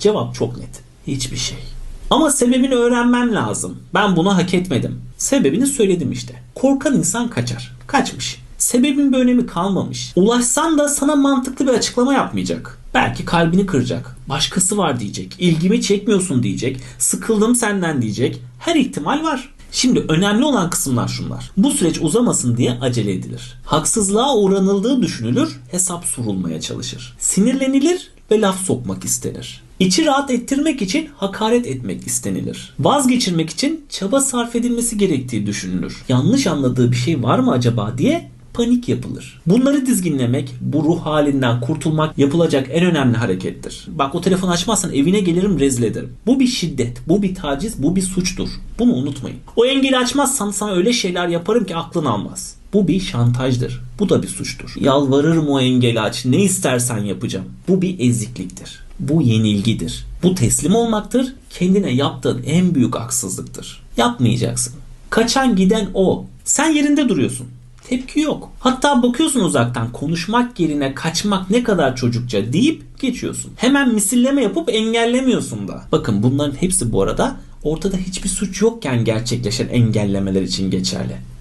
Cevap çok net. Hiçbir şey. Ama sebebini öğrenmen lazım. Ben bunu hak etmedim. Sebebini söyledim işte. Korkan insan kaçar. Kaçmış. Sebebin bir önemi kalmamış. Ulaşsan da sana mantıklı bir açıklama yapmayacak. Belki kalbini kıracak. Başkası var diyecek. İlgimi çekmiyorsun diyecek. Sıkıldım senden diyecek. Her ihtimal var. Şimdi önemli olan kısımlar şunlar. Bu süreç uzamasın diye acele edilir. Haksızlığa uğranıldığı düşünülür, hesap sorulmaya çalışır. Sinirlenilir ve laf sokmak istenir. İçi rahat ettirmek için hakaret etmek istenilir. Vazgeçirmek için çaba sarf edilmesi gerektiği düşünülür. Yanlış anladığı bir şey var mı acaba diye panik yapılır. Bunları dizginlemek, bu ruh halinden kurtulmak yapılacak en önemli harekettir. Bak o telefonu açmazsan evine gelirim rezil ederim. Bu bir şiddet, bu bir taciz, bu bir suçtur. Bunu unutmayın. O engeli açmazsan sana öyle şeyler yaparım ki aklın almaz. Bu bir şantajdır. Bu da bir suçtur. Yalvarırım o engeli aç. Ne istersen yapacağım. Bu bir ezikliktir. Bu yenilgidir. Bu teslim olmaktır. Kendine yaptığın en büyük haksızlıktır. Yapmayacaksın. Kaçan giden o. Sen yerinde duruyorsun. Tepki yok. Hatta bakıyorsun uzaktan konuşmak yerine kaçmak ne kadar çocukça deyip geçiyorsun. Hemen misilleme yapıp engellemiyorsun da. Bakın bunların hepsi bu arada ortada hiçbir suç yokken gerçekleşen engellemeler için geçerli.